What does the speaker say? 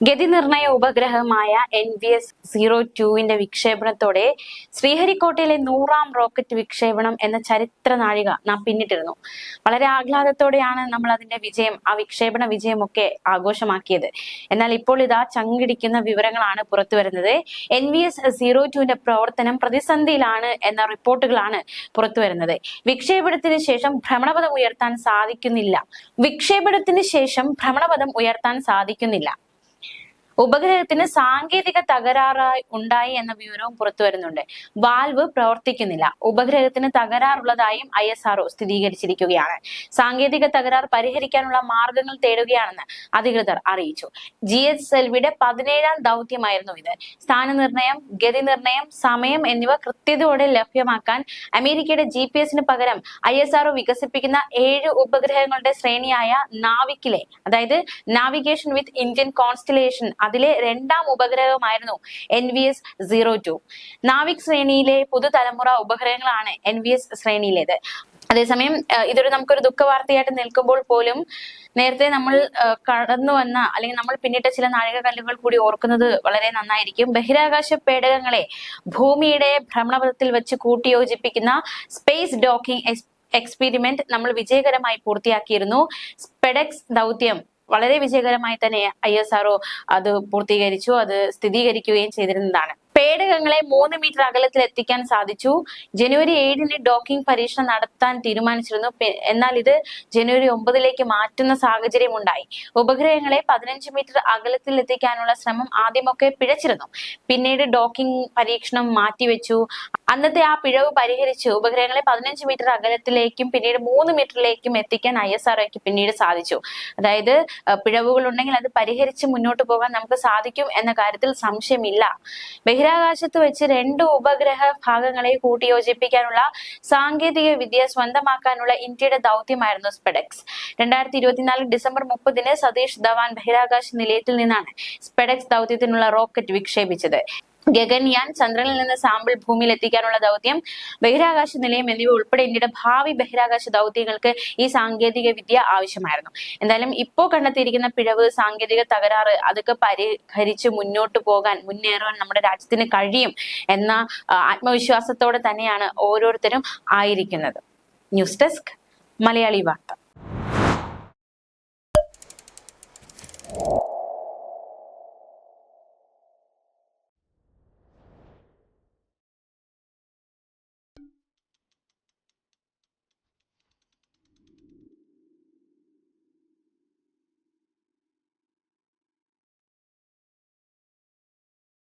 ഗതി നിർണയ ഉപഗ്രഹമായ എൻ വി എസ് സീറോ ടുവിന്റെ വിക്ഷേപണത്തോടെ ശ്രീഹരിക്കോട്ടയിലെ നൂറാം റോക്കറ്റ് വിക്ഷേപണം എന്ന ചരിത്ര നാഴിക നാം പിന്നിട്ടിരുന്നു. വളരെ ആഹ്ലാദത്തോടെയാണ് നമ്മൾ അതിന്റെ വിജയം ആ വിക്ഷേപണ വിജയമൊക്കെ ആഘോഷമാക്കിയത്. എന്നാൽ ഇപ്പോൾ ഇതാ ചങ്കിടിക്കുന്ന വിവരങ്ങളാണ് പുറത്തു വരുന്നത്. എൻ വി എസ് സീറോ ടുവിന്റെ പ്രവർത്തനം പ്രതിസന്ധിയിലാണ് എന്ന റിപ്പോർട്ടുകളാണ് പുറത്തു വരുന്നത്. വിക്ഷേപണത്തിന് ശേഷം ഭ്രമണപഥം ഉയർത്താൻ സാധിക്കുന്നില്ല. വിക്ഷേപണത്തിന് ശേഷം ഭ്രമണപഥം ഉയർത്താൻ സാധിക്കുന്നില്ല. ഉപഗ്രഹത്തിന് സാങ്കേതിക തകരാറായി ഉണ്ടായി എന്ന വിവരവും പുറത്തു വരുന്നുണ്ട്. വാൽവ് പ്രവർത്തിക്കുന്നില്ല. ഉപഗ്രഹത്തിന് തകരാറുള്ളതായും ഐ എസ് ആർഒ സ്ഥിരീകരിച്ചിരിക്കുകയാണ്. സാങ്കേതിക തകരാർ പരിഹരിക്കാനുള്ള മാർഗങ്ങൾ തേടുകയാണെന്ന് അധികൃതർ അറിയിച്ചു. ജി എസ് എൽ വിയുടെ പതിനേഴാം ദൗത്യമായിരുന്നു ഇത്. സ്ഥാനനിർണയം ഗതി നിർണയം സമയം എന്നിവ കൃത്യതയോടെ ലഭ്യമാക്കാൻ അമേരിക്കയുടെ ജി പി എസിന് പകരം ഐ എസ് ആർഒ വികസിപ്പിക്കുന്ന ഏഴ് ഉപഗ്രഹങ്ങളുടെ ശ്രേണിയായ നാവിക്കിലെ അതായത് നാവിഗേഷൻ വിത്ത് ഇന്ത്യൻ കോൺസ്റ്റലേഷൻ അതിലെ രണ്ടാം ഉപഗ്രഹമായിരുന്നു N V S zero two NavIC ശ്രേണിയിലെ പുതുതലമുറ ഉപഗ്രഹങ്ങളാണ് എൻ വി എസ് ശ്രേണിയിലേത്. അതേസമയം ഇതൊരു നമുക്കൊരു ദുഃഖവാർത്തയായിട്ട് നിൽക്കുമ്പോൾ പോലും നേരത്തെ നമ്മൾ കടന്നു വന്ന അല്ലെങ്കിൽ നമ്മൾ പിന്നിട്ട ചില നാഴികക്കല്ലുകൾ കൂടി ഓർക്കുന്നത് വളരെ നന്നായിരിക്കും. ബഹിരാകാശ പേടകങ്ങളെ ഭൂമിയുടെ ഭ്രമണപഥത്തിൽ വെച്ച് കൂട്ടിയോജിപ്പിക്കുന്ന സ്പേസ് ഡോക്കിംഗ് എക്സ്പെരിമെന്റ് നമ്മൾ വിജയകരമായി പൂർത്തിയാക്കിയിരുന്നു. സ്പെഡെക്സ് ദൗത്യം വളരെ വിജയകരമായി തന്നെ ഐ എസ് അത് പൂർത്തീകരിച്ചു. അത് സ്ഥിരീകരിക്കുകയും ചെയ്തിരുന്നതാണ്. പേടകങ്ങളെ മൂന്ന് മീറ്റർ അകലത്തിൽ എത്തിക്കാൻ സാധിച്ചു. ജനുവരി ഏഴിന് ഡോക്കിംഗ് പരീക്ഷണം നടത്താൻ തീരുമാനിച്ചിരുന്നു. എന്നാൽ ഇത് ജനുവരി ഒമ്പതിലേക്ക് മാറ്റുന്ന സാഹചര്യം ഉണ്ടായി. ഉപഗ്രഹങ്ങളെ പതിനഞ്ച് മീറ്റർ അകലത്തിൽ എത്തിക്കാനുള്ള ശ്രമം ആദ്യമൊക്കെ പിഴച്ചിരുന്നു. പിന്നീട് ഡോക്കിംഗ് പരീക്ഷണം മാറ്റിവെച്ചു. അന്നത്തെ ആ പിഴവ് പരിഹരിച്ച് ഉപഗ്രഹങ്ങളെ പതിനഞ്ച് മീറ്റർ അകലത്തിലേക്കും പിന്നീട് മൂന്ന് മീറ്ററിലേക്കും എത്തിക്കാൻ ഐ എസ് ആർഒക്ക് പിന്നീട് സാധിച്ചു. അതായത് പിഴവുകൾ ഉണ്ടെങ്കിൽ അത് പരിഹരിച്ച് മുന്നോട്ട് പോകാൻ നമുക്ക് സാധിക്കും എന്ന കാര്യത്തിൽ സംശയമില്ല. ബഹിരാകാശത്ത് വെച്ച് രണ്ട് ഉപഗ്രഹ ഭാഗങ്ങളെ കൂട്ടിയോജിപ്പിക്കാനുള്ള സാങ്കേതിക വിദ്യ സ്വന്തമാക്കാനുള്ള ഇന്ത്യയുടെ ദൗത്യമായിരുന്നു സ്പെഡെക്സ്. രണ്ടായിരത്തി ഇരുപത്തിനാല് ഡിസംബർ മുപ്പതിന് സതീഷ് ധവാൻ ബഹിരാകാശ നിലയത്തിൽ നിന്നാണ് സ്പെഡെക്സ് ദൗത്യത്തിനുള്ള റോക്കറ്റ് വിക്ഷേപിച്ചത്. ഗഗൻയാൻ ചന്ദ്രനിൽ നിന്ന് സാമ്പിൾ ഭൂമിയിൽ എത്തിക്കാനുള്ള ദൗത്യം ബഹിരാകാശ നിലയം എന്നിവ ഉൾപ്പെടെ ഇന്ത്യയുടെ ഭാവി ബഹിരാകാശ ദൗത്യങ്ങൾക്ക് ഈ സാങ്കേതിക വിദ്യ ആവശ്യമായിരുന്നു. എന്തായാലും ഇപ്പോൾ കണ്ടെത്തിയിരിക്കുന്ന പിഴവ് സാങ്കേതിക തകരാറ് അതൊക്കെ പരിഹരിച്ച് മുന്നോട്ട് പോകാൻ മുന്നേറുവാൻ നമ്മുടെ രാജ്യത്തിന് കഴിയും എന്ന ആത്മവിശ്വാസത്തോടെ തന്നെയാണ് ഓരോരുത്തരും ആയിരിക്കുന്നത്. ന്യൂസ് ഡെസ്ക് മലയാളി വാർത്ത.